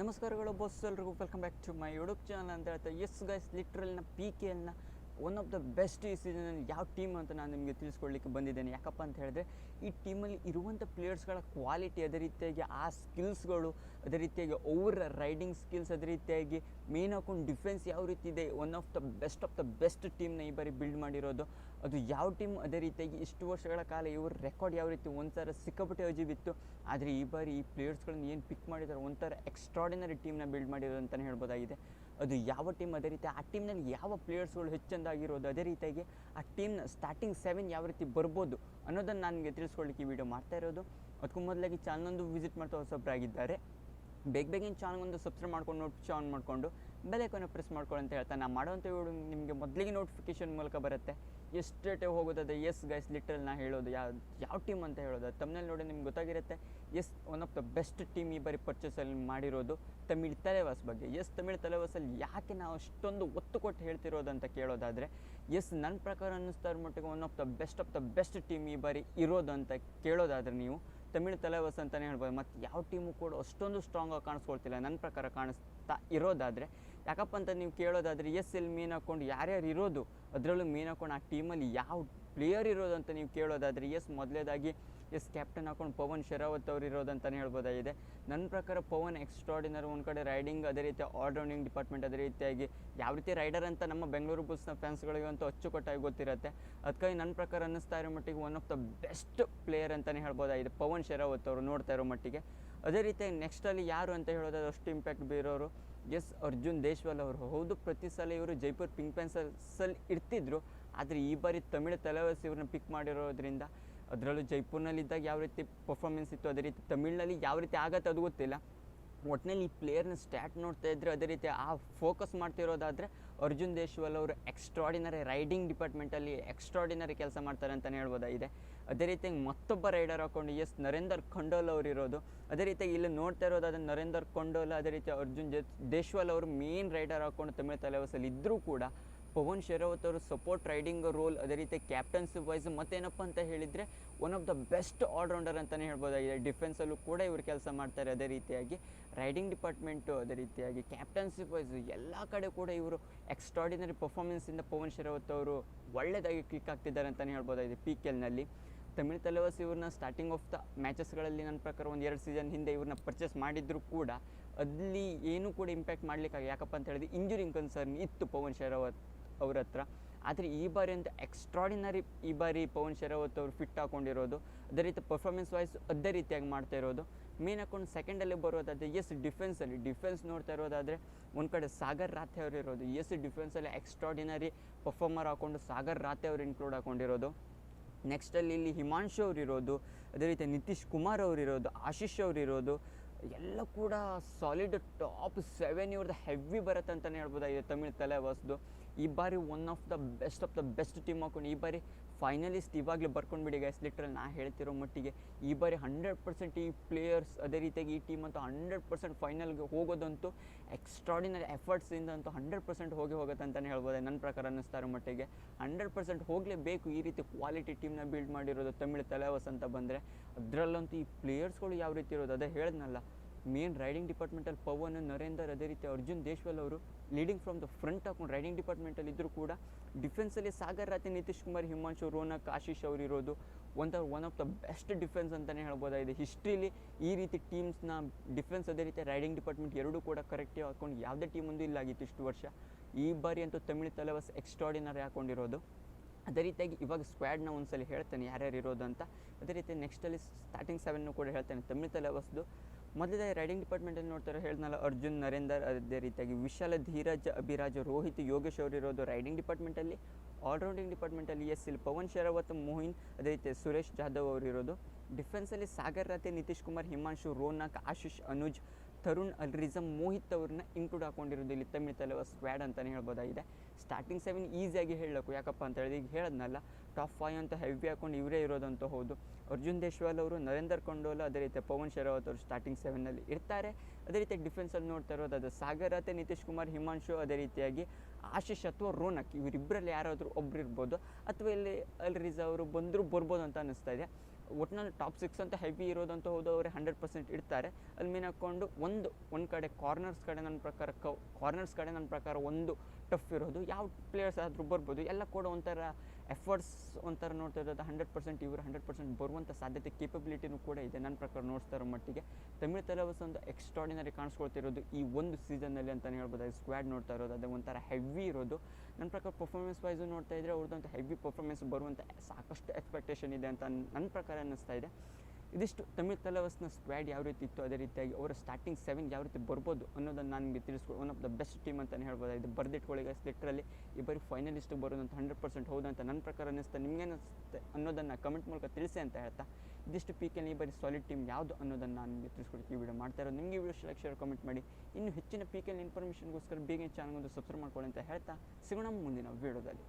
ನಮಸ್ಕಾರಗಳು ಬಾಸ್ ಎಲ್ರಿಗೂ. Welcome back to my YouTube channel ಅಂತ ಹೇಳ್ತಾ ಎಸ್ ಗೈಸ್ ಲಿಟ್ರಲ್ನ ಪಿ ಕೆ ಎಲ್ನ ಒನ್ ಆಫ್ ದ ಬೆಸ್ಟ್ ಈ ಸೀಸನ್ ಯಾವ ಟೀಮ್ ಅಂತ ನಾನು ನಿಮಗೆ ತಿಳಿಸ್ಕೊಡ್ಲಿಕ್ಕೆ ಬಂದಿದ್ದೇನೆ. ಯಾಕಪ್ಪ ಅಂತ ಹೇಳಿದ್ರೆ, ಈ ಟೀಮಲ್ಲಿ ಇರುವಂಥ ಪ್ಲೇಯರ್ಸ್ಗಳ ಕ್ವಾಲಿಟಿ ಅದೇ ರೀತಿಯಾಗಿ, ಆ ಸ್ಕಿಲ್ಸ್ಗಳು ಅದೇ ರೀತಿಯಾಗಿ ಓವರ್ ರೈಡಿಂಗ್ ಸ್ಕಿಲ್ಸ್ ಅದೇ ರೀತಿಯಾಗಿ ಮೇನ್ ಹಾಕೊಂಡು ಡಿಫೆನ್ಸ್ ಯಾವ ರೀತಿ ಇದೆ one of the best of the best ಟೀಮ್ನ ಈ ಬಾರಿ ಬಿಲ್ಡ್ ಮಾಡಿರೋದು. ಅದು ಯಾವ ಟೀಮ್ ಅದೇ ರೀತಿಯಾಗಿ ಇಷ್ಟು ವರ್ಷಗಳ ಕಾಲ ಇವ್ರ ರೆಕಾರ್ಡ್ ಯಾವ ರೀತಿ ಒಂಥರ ಸಿಕ್ಕಾಪಟ್ಟೆ ಅಜಿಬಿತ್ತು ಆದರೆ ಈ ಬಾರಿ ಈ ಪ್ಲೇಯರ್ಸ್ಗಳನ್ನ ಏನು ಪಿಕ್ ಮಾಡಿದ್ದಾರೆ ಒಂಥರ ಎಕ್ಸ್ಟ್ರಾಡಿನರಿ ಟೀಮ್ನ ಬಿಲ್ಡ್ ಮಾಡಿರೋದು ಅಂತಲೇ ಹೇಳ್ಬೋದಾಗಿದೆ. ಅದು ಯಾವ ಟೀಮ್ ಅದೇ ರೀತಿ, ಆ ಟೀಮ್ನಲ್ಲಿ ಯಾವ ಪ್ಲೇಯರ್ಸ್ಗಳು ಹೆಚ್ಚಂದಾಗಿರೋದು ಅದೇ ರೀತಿಯಾಗಿ ಆ ಟೀಮ್ನ ಸ್ಟಾರ್ಟಿಂಗ್ ಸೆವೆನ್ ಯಾವ ರೀತಿ ಬರ್ಬೋದು ಅನ್ನೋದನ್ನು ನನಗೆ ತಿಳಿಸ್ಕೊಳ್ಳಿಕ್ಕೆ ಈ ವಿಡಿಯೋ ಮಾಡ್ತಾ ಇರೋದು. ಅದಕ್ಕೂ ಮೊದಲಾಗಿ ಚಾನಲೊಂದು ವಿಸಿಟ್ ಮಾಡ್ತಾ ಹೊಸೊಬ್ಬರಾಗಿದ್ದಾರೆ ಬೇಗ ಬೇಗಿನ ಚಾನಲ್ಗೊಂದು ಸಬ್ಸ್ಕ್ರೈಬ್ ಮಾಡ್ಕೊಂಡು ನೋಟಿಫಿಕೇಶನ್ ಆನ್ ಮಾಡಿಕೊಂಡು ಬೆಲೈಕನ್ನು ಪ್ರೆಸ್ ಮಾಡ್ಕೊಳ್ಳಿ ಅಂತ ಹೇಳ್ತಾ ನಾನು ಮಾಡೋಂಥ ವಿಡಿಯೋ ನಿಮಗೆ ಮೊದಲಿಗೆ ನೋಟಿಫಿಕೇಶನ್ ಮೂಲಕ ಬರುತ್ತೆ. ಎಷ್ಟೇ ಹೋಗೋದದ? ಎಸ್ ಗೈಸ್ ಲಿಟ್ರಲ್ ನಾ ಹೇಳೋದು. ಯಾವ ಯಾವ ಟೀಮ್ ಅಂತ ಹೇಳೋದು? ತಮ್ಮನಲ್ಲಿ ನೋಡಿ ನಿಮ್ಗೆ ಗೊತ್ತಾಗಿರುತ್ತೆ. Yes one of the best team ಈ ಬಾರಿ ಪರ್ಚೇಸಲ್ಲಿ ಮಾಡಿರೋದು ತಮಿಳ್ ತಲೆವಾಸ್ ಬಗ್ಗೆ. ಎಸ್ ತಮಿಳ್ ತಲೆವಾಸಲ್ಲಿ ಯಾಕೆ ನಾವು ಅಷ್ಟೊಂದು ಒತ್ತು ಕೊಟ್ಟು ಹೇಳ್ತಿರೋದು ಅಂತ ಕೇಳೋದಾದರೆ ಎಸ್ ನನ್ನ ಪ್ರಕಾರ ಅನ್ನಿಸ್ತಾ ಇರೋ ಮಟ್ಟಿಗೆ one of the best of the best team ಈ ಬಾರಿ ಇರೋದು ಅಂತ ಕೇಳೋದಾದರೆ ನೀವು ತಮಿಳ್ ತಲೆವಸ್ ಅಂತಲೇ ಹೇಳ್ಬೋದು. ಮತ್ತು ಯಾವ ಟೀಮು ಕೂಡ ಅಷ್ಟೊಂದು ಸ್ಟ್ರಾಂಗಾಗಿ ಕಾಣಿಸ್ಕೊಳ್ತಿಲ್ಲ. ನನ್ನ ಪ್ರಕಾರ ಕಾಣಿಸ್ತಾ ಇರೋದಾದರೆ, ಯಾಕಪ್ಪ ಅಂತ ನೀವು ಕೇಳೋದಾದರೆ, ಎಸ್ ಎಲ್ಲಿ ಮೀನು ಹಾಕ್ಕೊಂಡು ಯಾರ್ಯಾರು ಇರೋದು, ಅದರಲ್ಲೂ ಮೀನು ಹಾಕೊಂಡು ಆ ಟೀಮಲ್ಲಿ ಯಾವ ಪ್ಲೇಯರ್ ಇರೋದು ಅಂತ ನೀವು ಕೇಳೋದಾದರೆ, ಎಸ್ ಮೊದಲೇದಾಗಿ ಎಸ್ ಕ್ಯಾಪ್ಟನ್ ಹಾಕೊಂಡು ಪವನ್ ಶರಾವತ್ ಅವ್ರು ಇರೋದಂತಲೇ ಹೇಳ್ಬೋದಾಗಿದೆ. ನನ್ನ ಪ್ರಕಾರ ಪವನ್ ಎಕ್ಸ್ಟ್ರಾಡಿನರಿ ಒಂದು ಕಡೆ ರೈಡಿಂಗ್ ಅದೇ ರೀತಿ ಆಲ್ರೌಂಡಿಂಗ್ ಡಿಪಾರ್ಟ್ಮೆಂಟ್ ಅದೇ ರೀತಿಯಾಗಿ ಯಾವ ರೀತಿ ರೈಡರ್ ಅಂತ ನಮ್ಮ ಬೆಂಗಳೂರು ಬುಲ್ಸ್ನ ಫ್ಯಾನ್ಸ್ಗಳಿಗೆ ಅಂತೂ ಅಚ್ಚುಕಟ್ಟಾಗಿ ಗೊತ್ತಿರುತ್ತೆ. ಅದಕ್ಕಾಗಿ ನನ್ನ ಪ್ರಕಾರ ಅನ್ನಿಸ್ತಾ ಇರೋ ಮಟ್ಟಿಗೆ one of the best player ಅಂತಲೇ ಹೇಳ್ಬೋದಾಗಿದೆ ಪವನ್ ಶೆರಾವತ್ ಅವರು ನೋಡ್ತಾ ಇರೋ ಮಟ್ಟಿಗೆ. ಅದೇ ರೀತಿಯಾಗಿ ನೆಕ್ಸ್ಟಲ್ಲಿ ಯಾರು ಅಂತ ಹೇಳೋದಾದ್ರೆ ಅಷ್ಟು ಇಂಪ್ಯಾಕ್ಟ್ ಬೀರೋರು. ಎಸ್, ಅರ್ಜುನ್ ದೇಶ್ವಾಲ್ ಅವರು. ಹೌದು, ಪ್ರತಿ ಸಲ ಇವರು ಜೈಪುರ್ ಪಿಂಕ್ ಪ್ಯಾನ್ಸಲ್ಲಿ ಇರ್ತಿದ್ರು. ಆದರೆ ಈ ಬಾರಿ ತಮಿಳು ತಲೆವಾಸಿ ಇವ್ರನ್ನ ಪಿಕ್ ಮಾಡಿರೋದ್ರಿಂದ ಅದರಲ್ಲೂ ಜೈಪುರ್ನಲ್ಲಿದ್ದಾಗ ಯಾವ ರೀತಿ ಪರ್ಫಾರ್ಮೆನ್ಸ್ ಇತ್ತು, ಅದೇ ರೀತಿ ತಮಿಳ್ನಲ್ಲಿ ಯಾವ ರೀತಿ ಆಗತ್ತೆ ಅದು ಗೊತ್ತಿಲ್ಲ. ಒಟ್ಟಿನಲ್ಲಿ ಈ ಪ್ಲೇಯರ್ನ ಸ್ಟ್ಯಾಟ್ ನೋಡ್ತಾ ಇದ್ದರೆ ಅದೇ ರೀತಿ ಆ ಫೋಕಸ್ ಮಾಡ್ತಿರೋದಾದರೆ ಅರ್ಜುನ್ ದೇಶ್ವಾಲ್ ಅವರು ಎಕ್ಸ್ಟ್ರಾಡಿನರಿ ರೈಡಿಂಗ್ ಡಿಪಾರ್ಟ್ಮೆಂಟಲ್ಲಿ ಎಕ್ಸ್ಟ್ರಾಡಿನರಿ ಕೆಲಸ ಮಾಡ್ತಾರೆ ಅಂತಲೇ ಹೇಳ್ಬೋದಾಗಿದೆ ಅದೇ ರೀತಿ ಮತ್ತೊಬ್ಬ ರೈಡರ್ ಹಾಕೊಂಡು ಎಸ್ ನರೇಂದರ್ ಖಂಡೋಲ್ ಅವರು ಇರೋದು. ಅದೇ ರೀತಿ ಇಲ್ಲಿ ನೋಡ್ತಾ ಇರೋದಾದ್ರೆ ನರೇಂದರ್ ಖಂಡೋಲ್, ಅದೇ ರೀತಿ ಅರ್ಜುನ್ ದೇಶ್ವಾಲ್ ಅವರು ಮೇನ್ ರೈಡರ್ ಹಾಕೊಂಡು ತಮಿಳು ತಲೆವಸಲ್ಲಿ ಇದ್ದರೂ ಕೂಡ ಪವನ್ ಶೆರಾವತ್ ಅವರು ಸಪೋರ್ಟ್ ರೈಡಿಂಗ್ ರೋಲ್ ಅದೇ ರೀತಿ ಕ್ಯಾಪ್ಟನ್ಸಿ ವೈಸ್ ಮತ್ತೇನಪ್ಪ ಅಂತ ಹೇಳಿದರೆ one of the best all rounder ಅಂತಲೇ ಹೇಳ್ಬೋದಾಗಿದೆ. ಡಿಫೆನ್ಸಲ್ಲೂ ಕೂಡ ಇವರು ಕೆಲಸ ಮಾಡ್ತಾರೆ ಅದೇ ರೀತಿಯಾಗಿ. ರೈಡಿಂಗ್ ಡಿಪಾರ್ಟ್ಮೆಂಟು ಅದೇ ರೀತಿಯಾಗಿ. ಕ್ಯಾಪ್ಟನ್ಸಿ ವೈಸ್ ಎಲ್ಲ ಕಡೆ ಕೂಡ ಇವರು ಎಕ್ಸ್ಟ್ರಾಡಿನರಿ ಪರ್ಫಾರ್ಮೆನ್ಸಿಂದ ಪವನ್ ಶೆರಾವತ್ ಅವರು ಒಳ್ಳೆಯದಾಗಿ ಕ್ಲಿಕ್ ಆಗ್ತಿದ್ದಾರೆ ಅಂತಲೇ ಹೇಳ್ಬೋದಾಗಿದೆ ಪಿ ಕೆ ಎಲ್ನಲ್ಲಿ ತಮಿಳ್ ತಲೆವಾಸ್ ಇವ್ರನ್ನ ಸ್ಟಾರ್ಟಿಂಗ್ ಆಫ್ ದ ಮ್ಯಾಚಸ್ಗಳಲ್ಲಿ ನನ್ನ ಪ್ರಕಾರ ಒಂದು ಎರಡು ಸೀಸನ್ ಹಿಂದೆ ಇವ್ರನ್ನ ಪರ್ಚೇಸ್ ಮಾಡಿದ್ರು ಕೂಡ, ಅಲ್ಲಿ ಏನೂ ಕೂಡ ಇಂಪ್ಯಾಕ್ಟ್ ಮಾಡಲಿಕ್ಕಾಗ ಯಾಕಪ್ಪ ಅಂತ ಹೇಳಿದ್ರೆ ಇಂಜುರಿಂಗ್ ಕನ್ಸರ್ನ್ ಇತ್ತು ಪವನ್ ಶೆರಾವತ್. ಅವ್ರ ಹತ್ರ ಆದರೆ ಈ ಬಾರಿ ಅಂತ ಎಕ್ಸ್ಟ್ರಾಡಿನರಿ ಈ ಬಾರಿ ಪವನ್ ಶರಾವತ್ ಅವರು ಫಿಟ್ ಹಾಕೊಂಡಿರೋದು, ಅದೇ ರೀತಿ ಪರ್ಫಾರ್ಮೆನ್ಸ್ ವೈಸ್ ಅದೇ ರೀತಿಯಾಗಿ ಮಾಡ್ತಾ ಇರೋದು. ಮೇನ್ ಹಾಕೊಂಡು ಸೆಕೆಂಡಲ್ಲಿ ಬರೋದಾದರೆ ಎಸ್ ಡಿಫೆನ್ಸಲ್ಲಿ ಡಿಫೆನ್ಸ್ ನೋಡ್ತಾ ಇರೋದಾದರೆ, ಒಂದು ಕಡೆ ಸಾಗರ್ ರಾಥೆ ಅವರು ಇರೋದು. ಎಸ್ ಡಿಫೆನ್ಸಲ್ಲಿ ಎಕ್ಸ್ಟ್ರಾಡಿನರಿ ಪರ್ಫಾರ್ಮರ್ ಹಾಕೊಂಡು ಸಾಗರ್ ರಾಥೆ ಅವರು ಇನ್ಕ್ಲೂಡ್ ಹಾಕೊಂಡಿರೋದು. ನೆಕ್ಸ್ಟಲ್ಲಿ ಇಲ್ಲಿ ಹಿಮಾಂಶು ಅವ್ರು ಇರೋದು, ಅದೇ ರೀತಿ ನಿತೀಶ್ ಕುಮಾರ್ ಅವ್ರು ಇರೋದು, ಆಶೀಶ್ ಅವ್ರು ಇರೋದು, ಎಲ್ಲ ಕೂಡ ಸಾಲಿಡ್ ಟಾಪ್ ಸೆವೆನ್ ಇವ್ರದ್ದು ಹೆವಿ ಬರುತ್ತೆ ಅಂತಲೇ ಹೇಳ್ಬೋದಾಗಿದೆ ತಮಿಳ್ ತಲೆವಾಸ್ದು. ಈ ಬಾರಿ one of the best of the best team ಹಾಕೊಂಡು ಈ ಬಾರಿ ಫೈನಲಿಸ್ಟ್ ಇವಾಗಲೇ ಬರ್ಕೊಂಡ್ಬಿಡಿ ಗೈಸ್ ಲಿಟ್ರಲ್ ನಾ ಹೇಳ್ತಿರೋ ಮಟ್ಟಿಗೆ ಈ ಬಾರಿ ಹಂಡ್ರೆಡ್ ಪರ್ಸೆಂಟ್ ಈ ಪ್ಲೇಯರ್ಸ್ ಅದೇ ರೀತಿಯಾಗಿ ಈ ಟೀಮ್ ಅಂತೂ ಹಂಡ್ರೆಡ್ ಪರ್ಸೆಂಟ್ ಫೈನಲ್ಗೆ ಹೋಗೋದಂತೂ ಎಕ್ಸ್ಟ್ರಾಡಿನರಿ ಎಫರ್ಟ್ಸಿಂದ ಅಂತೂ ಹಂಡ್ರೆಡ್ ಪರ್ಸೆಂಟ್ ಹೋಗಿ ಹೋಗುತ್ತೆ ಅಂತಲೇ ಹೇಳ್ಬೋದು. ನನ್ನ ಪ್ರಕಾರ ಅನ್ನಿಸ್ತಾ ಇರೋ ಮಟ್ಟಿಗೆ ಹಂಡ್ರೆಡ್ ಪರ್ಸೆಂಟ್ ಹೋಗಲೇಬೇಕು ಈ ರೀತಿ ಕ್ವಾಲಿಟಿ ಟೀಮ್ನ ಬಿಲ್ಡ್ ಮಾಡಿರೋದು ತಮಿಳು ತಲೆವಾಸ್ ಅಂತ ಬಂದರೆ. ಅದರಲ್ಲಂತೂ ಈ ಪ್ಲೇಯರ್ಸ್ಗಳು ಯಾವ ರೀತಿ ಇರೋದು? ಅದೇ ಹೇಳ್ದನಲ್ಲ ಮೇನ್ ರೈಡಿಂಗ್ ಡಿಪಾರ್ಟ್ಮೆಂಟಲ್ಲಿ ಪವನ್, ನರೇಂದರ್, ಅದೇ ರೀತಿ ಅರ್ಜುನ್ ದೇಶ್ವಾಲ್ ಅವರು ಲೀಡಿಂಗ್ ಫ್ರಮ್ ದ ಫ್ರಂಟ್ ಹಾಕೊಂಡು ರೈಡಿಂಗ್ ಡಿಪಾರ್ಟ್ಮೆಂಟಲ್ಲಿ ಇದ್ದರೂ ಕೂಡ ಡಿಫೆನ್ಸಲ್ಲಿ ಸಾಗರ್ ರಾತಿ ನಿತೀಶ್ ಕುಮಾರ್, ಹಿಮಾಂಶು, ರೋನಕ್, ಆಶೀಶ್ ಅವರು ಇರೋದು ಒಂಥರ one of the best defence ಅಂತಲೇ ಹೇಳ್ಬೋದಾಗಿದೆ ಹಿಸ್ಟ್ರಿಲಿ ಈ ರೀತಿ ಟೀಮ್ಸ್ನ ಡಿಫೆನ್ಸ್ ಅದೇ ರೀತಿ ರೈಡಿಂಗ್ ಡಿಪಾರ್ಟ್ಮೆಂಟ್ ಎರಡೂ ಕೂಡ ಕರೆಕ್ಟಿವ್ ಹಾಕೊಂಡು ಯಾವುದೇ ಟೀಮ್ ಒಂದು ಇಲ್ಲ ಆಗಿತ್ತು ಇಷ್ಟು ವರ್ಷ. ಈ ಬಾರಿ ಅಂತೂ ತಮಿಳು ತಲೆವಸ್ ಎಕ್ಸ್ಟ್ರಾಡಿನರಿ ಹಾಕೊಂಡಿರೋದು. ಅದೇ ರೀತಿಯಾಗಿ ಇವಾಗ ಸ್ಕ್ವಾಡ್ನ ಒಂದ್ಸಲ ಹೇಳ್ತೇನೆ ಯಾರ್ಯಾರು ಇರೋದು ಅಂತ. ಅದೇ ರೀತಿ ನೆಕ್ಸ್ಟಲ್ಲಿ ಸ್ಟಾರ್ಟಿಂಗ್ ಸೆವೆನ್ನು ಕೂಡ ಹೇಳ್ತೇನೆ. ತಮಿಳು ತಲೆವಾಸ್ದು ಮೊದಲೇ ರೈಡಿಂಗ್ ಡಿಪಾರ್ಟ್ಮೆಂಟಲ್ಲಿ ನೋಡ್ತಾರೆ ಹೇಳಿದ್ನಲ್ಲ, ಅರ್ಜುನ್, ನರೇಂದರ್ ಅದೇ ರೀತಿಯಾಗಿ ವಿಶಾಲ ಧೀರಜ್, ಅಭಿರಾಜ್, ರೋಹಿತ್, ಯೋಗೇಶ್ ಅವರು ಇರೋದು ರೈಡಿಂಗ್ ಡಿಪಾರ್ಟ್ಮೆಂಟಲ್ಲಿ. ಆಲ್ರೌಂಡಿಂಗ್ ಡಿಪಾರ್ಟ್ಮೆಂಟಲ್ಲಿ ಎಸ್ ಇಲ್ಲಿ ಪವನ್ ಶರಾವತ್, ಮೋಹಿನ್, ಅದೇ ರೀತಿ ಸುರೇಶ್ ಜಾಧವ್ ಅವರು ಇರೋದು. ಡಿಫೆನ್ಸಲ್ಲಿ ಸಾಗರ್ ರಾತೆ ನಿತೀಶ್ ಕುಮಾರ್, ಹಿಮಾಂಶು, ರೋನಾಕ್ ಆಶಿಶ್ ಅನುಜ್ ತರುಣ್ ಅಲ್ ರಿಜಮ್ ಮೋಹಿತ್ ಅವ್ರನ್ನ ಇನ್ಕ್ಲೂಡ್ ಹಾಕೊಂಡಿರೋದು ಇಲ್ಲಿ ತಮಿಳ್ ತಲೆವ ಸ್ಕ್ವಾಡ್ ಅಂತಲೇ ಹೇಳ್ಬೋದಾಗಿದೆ. ಸ್ಟಾರ್ಟಿಂಗ್ ಸೆವೆನ್ ಈಸಿಯಾಗಿ ಹೇಳಬೇಕು ಯಾಕಪ್ಪ ಅಂತ ಹೇಳಿದ್ರೆ ಈಗ ಹೇಳದ್ನಲ್ಲ ಟಾಪ್ ಫೈವ್ ಅಂತ ಹೆವಿ ಹಾಕೊಂಡು ಇವರೇ ಇರೋದಂತ ಹೌದು. ಅರ್ಜುನ್ ದೇಶ್ವಾಲ್ ಅವರು, ನರೇಂದರ್ ಕೊಂಡೋಲ್ ಅದೇ ರೀತಿ ಪವನ್ ಶರಾವತ್ ಅವರು ಸ್ಟಾರ್ಟಿಂಗ್ ಸೆವೆನ್ನಲ್ಲಿ ಇರ್ತಾರೆ. ಅದೇ ರೀತಿ ಡಿಫೆನ್ಸಲ್ಲಿ ನೋಡ್ತಾ ಇರೋದು ಅದು ಸಾಗರ್ ರಾತೆ ನಿತೀಶ್ ಕುಮಾರ್, ಹಿಮಾಂಶು, ಅದೇ ರೀತಿಯಾಗಿ ಆಶೀಶ್ ಅಥವಾ ರೋನಕ್ ಇವರಿಬ್ಬರಲ್ಲಿ ಯಾರಾದರೂ ಒಬ್ರು ಇರ್ಬೋದು, ಅಥವಾ ಇಲ್ಲಿ ಅಲ್ ರಿಜಾ ಅವರು ಬಂದರೂ ಬರ್ಬೋದು ಅಂತ ಅನ್ನಿಸ್ತಾ ಇದೆ. ಒಟ್ಟಿನಲ್ಲಿ ಟಾಪ್ ಸಿಕ್ಸ್ ಅಂತ ಹೆವಿ ಇರೋದಂತ ಅವರೇ ಹಂಡ್ರೆಡ್ ಪರ್ಸೆಂಟ್ ಇಡ್ತಾರೆ. ಅಲ್ಲಿ ಮೀನು ಹಾಕ್ಕೊಂಡು ಒಂದು ಒಂದು ಕಡೆ ಕಾರ್ನರ್ಸ್ ಕಡೆ ನನ್ನ ಪ್ರಕಾರ ಕಾರ್ನರ್ಸ್ ಕಡೆ ನನ್ನ ಪ್ರಕಾರ ಒಂದು ಟಫ್ ಇರೋದು. ಯಾವ ಪ್ಲೇಯರ್ಸ್ ಆದರೂ ಬರ್ಬೋದು, ಎಲ್ಲ ಕೂಡ ಒಂಥರ ಎಫರ್ಟ್ಸ್ ಒಂಥರ ನೋಡ್ತಾ ಇರೋದು ಹಂಡ್ರೆಡ್ ಪರ್ಸೆಂಟ್ ಇವರು ಹಂಡ್ರೆಡ್ ಪರ್ಸೆಂಟ್ ಬರುವಂಥ ಸಾಧ್ಯತೆ ಕೇಪಬಿಲಿಟಿನೂ ಕೂಡ ಇದೆ. ನನ್ನ ಪ್ರಕಾರ ನೋಡ್ತಾ ಇರೋ ಮಟ್ಟಿಗೆ. ತಮಿಳ್ ತಲವಸ್ ಒಂದು ಎಕ್ಸ್ಟ್ರಾಡಿನರಿ ಕಾಣಿಸ್ಕೊಳ್ತಿರೋದು ಈ ಒಂದು ಸೀಸನ್ನಲ್ಲಿ ಅಂತಲೇ ಹೇಳ್ಬೋದು. ಅದು ಸ್ಕ್ವಾಡ್ ನೋಡ್ತಾ ಇರೋದು, ಅದು ಒಂಥರ ಹೆವಿ ಇರೋದು. ನನ್ನ ಪ್ರಕಾರ ಪರ್ಫಾರ್ಮೆನ್ಸ್ ವೈಸು ನೋಡ್ತಾ ಇದ್ದರೆ ಅವ್ರದ್ದೊಂದು ಹೆವಿ ಪರ್ಫಾರ್ಮೆನ್ಸ್ ಬರುವಂಥ ಸಾಕಷ್ಟು ಎಕ್ಸ್ಪೆಕ್ಟೇಷನ್ ಇದೆ ಅಂತ ನನ್ನ ಪ್ರಕಾರ ಅನ್ನಿಸ್ತಾ ಇದೆ. ಇದಿಷ್ಟು ತಮಿಳ್ ತಲವಸ್ನ ಸ್ಕ್ವಾಡ್ ಯಾವ ರೀತಿ ಇತ್ತು, ಅದೇ ರೀತಿಯಾಗಿ ಅವರ ಸ್ಟಾರ್ಟಿಂಗ್ ಸೆವೆನ್ ಯಾವ ರೀತಿ ಬರ್ಬೋದು ಅನ್ನೋದನ್ನು ನಾನು ನಿಮಗೆ ತಿಳಿಸ್ಕೊಡು one of the best team ಅಂತಲೇ ಹೇಳ್ಬೋದು? ಇದು ಬರ್ದಿಟ್ಕೊಳ್ಳಿ ಗೈಸ್ ಲಿಟ್ರಲ್ಲಿ ಈ ಬಾರಿ ಫೈನಲಿಸ್ಟ್ ಬರೋದಂತ ಹಂಡ್ರೆಡ್ ಪರ್ಸೆಂಟ್ ಹೌದು ಅಂತ ನನ್ನ ಪ್ರಕಾರ ಅನ್ನಿಸ್ತಾ, ನಿಮ್ಗೆ ಅನ್ನಿಸುತ್ತೆ ಅನ್ನೋದನ್ನು ಕಮೆಂಟ್ ಮೂಲಕ ತಿಳಿಸಿ ಅಂತ ಹೇಳ್ತಾ, ಇದಿಷ್ಟು ಪೀಕಲ್ಲಿ ಈ ಬಾರಿ ಸಾಲಿಡ್ ಟೀಮ್ ಯಾವುದು ಅನ್ನೋದನ್ನು ನಾನು ನಿಮಗೆ ತಿಳಿಸ್ಕೊಡ್ತೀನಿ ಈ ವಿಡಿಯೋ ಮಾಡ್ತಾ ಇರೋದು. ನಿಮಗೆ ವಿಡಿಯೋ ಶೇರ್ ಕಮೆಂಟ್ ಮಾಡಿ. ಇನ್ನು ಹೆಚ್ಚಿನ ಪೀಕಲ್ಲಿ ಇನ್ಫಾರ್ಮೇಷನ್ಗೋಸ್ಕರ ಬೇಗ ಚಾನಲ್ ಒಂದು ಸಬ್ಸ್ಕ್ರೈಬ್ ಮಾಡ್ಕೊಳ್ಳಿ ಅಂತ ಹೇಳ್ತಾ, ಸಿಗೋಣ ಮುಂದಿನ ವಿಡಿಯೋದಲ್ಲಿ